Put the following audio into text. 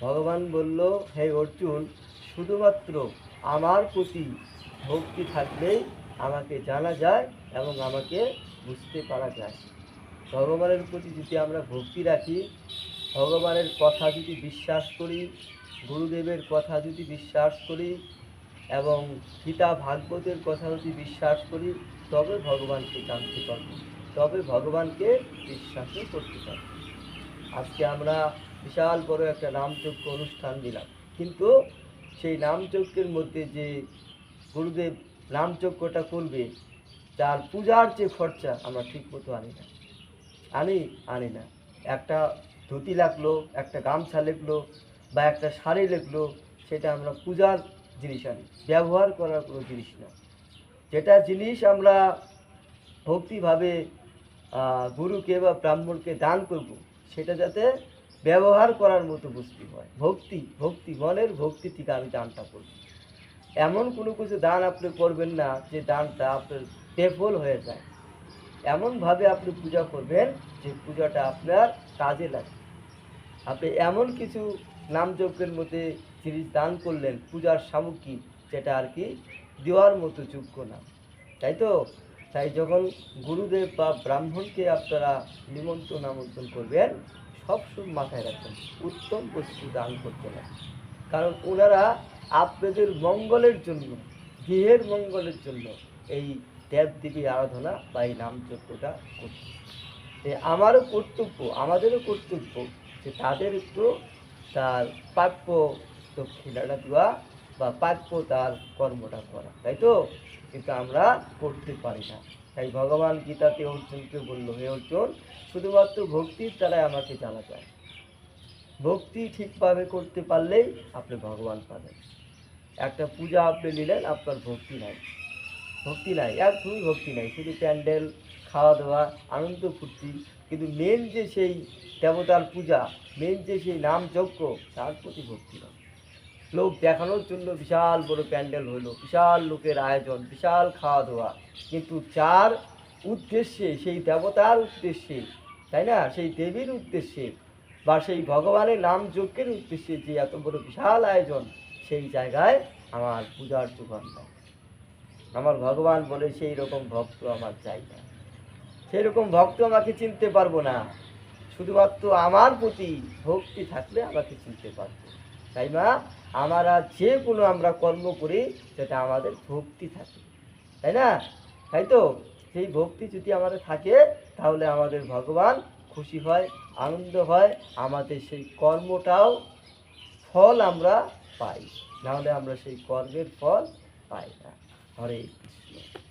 ভগবান বলল, হে অর্জুন, শুধুমাত্র আমার প্রতি ভক্তি থাকলেই আমাকে জানা যায় এবং আমাকে বুঝতে পারা যায়। ভগবানের প্রতি যদি আমরা ভক্তি রাখি, ভগবানের কথা যদি বিশ্বাস করি, গুরুদেবের কথা যদি বিশ্বাস করি এবং গীতা ভাগবতের কথা যদি বিশ্বাস করি, তবে ভগবানকে জানতে পারব, তবে ভগবানকে বিশ্বাসও করতে পারব। আজকে আমরা বিশাল বড় একটা নামযজ্ঞ অনুষ্ঠান দিলাম কিন্তু সেই নামযজ্ঞের মধ্যে যে গুরুদেব নামযজ্ঞটা করবে, তার পূজার যে খরচা আমরা ঠিক মতো আনি না। আনি আনি না। একটা ধুতি লাগল, একটা গামছা লাগল, বা একটা শাড়ি লাগল, সেটা আমরা পূজার জিনিস আনি। ব্যবহার করার কোনো জিনিস না। যেটা জিনিস আমরা ভক্তিভাবে গুরুকে বা ব্রাহ্মণকে দান করব, সেটা যাতে ব্যবহার করার মতো বস্তু হয়। ভক্তি ভক্তি মনের ভক্তি থেকে আমি দানটা করব। এমন কোনো কিছু দান আপনি করবেন না যে দানটা আপনার বেফল হয়ে যায়। এমনভাবে আপনি পূজা করবেন যে পূজাটা আপনার কাজে লাগে। আপনি এমন কিছু নামযজ্ঞের মধ্যে জিনিস দান করলেন, পূজার সামগ্রী, যেটা আর কি দেওয়ার মতো যোগ্য না। তাই তো? তাই যখন গুরুদেব বা ব্রাহ্মণকে আপনারা নিমন্ত্রণ আমন্ত্রণ করবেন সবসময় মাথায় রাখবেন, উত্তম বস্তু দান করতে না। কারণ ওনারা আপনাদের মঙ্গলের জন্য, গৃহের মঙ্গলের জন্য এই দেবদেবী আরাধনা বা এই নামযজ্ঞটা করছে আমারও কর্তব্য, আমাদেরও কর্তব্য যে তাদের একটু তার প্রাপ্য দক্ষিণাটা দেওয়া বা প্রাপ্য তার কর্মটা করা, তাই তো? কিন্তু আমরা করতে পারি না। তাই ভগবান গীতাতে অর্জুনকে বলল, হে অর্জুন, শুধুমাত্র ভক্তির দ্বারাই আমাকে জানা যায়। ভক্তি ঠিকভাবে করতে পারলেই আপনি ভগবান পাবেন। একটা পূজা আপনি নিলেন, আপনার ভক্তি নাই। ভক্তি নাই, একদমই ভক্তি নাই। শুধু প্যান্ডেল খাওয়া দাওয়া আনন্দ ফুর্তি। কিন্তু মেন যে সেই দেবতার পূজা মেন যে সেই নাম যজ্ঞ, তার প্রতি ভক্তি নাই। লোক দেখানোর জন্য বিশাল বড় প্যান্ডেল হলো, বিশাল লোকের আয়োজন, বিশাল খাওয়া দাওয়া কিন্তু যার উদ্দেশ্যে, সেই দেবতার উদ্দেশ্যে, তাই না? সেই দেবীর উদ্দেশ্যে বা সেই ভগবানের নাম যজ্ঞের উদ্দেশ্যে যে এত বড় বিশাল আয়োজন, সেই জায়গায় আমার পূজার যোগান আমার ভগবান বলে, সেই রকম ভক্ত আমার চাই না। সেই রকম ভক্ত আমাকে চিনতে পারব না। শুধুমাত্র আমার প্রতি ভক্তি থাকলে আমাকে চিনতে পারব তাই মা আমরা যে কোনো আমরা কর্ম করি, সেটা আমাদের ভক্তি থাকে। তাই না? তাই তো? সেই ভক্তি যদি আমাদের থাকে, তাহলে আমাদের ভগবান খুশি হয়, আনন্দ হয়, আমাদের সেই কর্মটাও ফল আমরা পাই। নাহলে আমরা সেই কর্মের ফল পাই না। হরে কৃষ্ণ।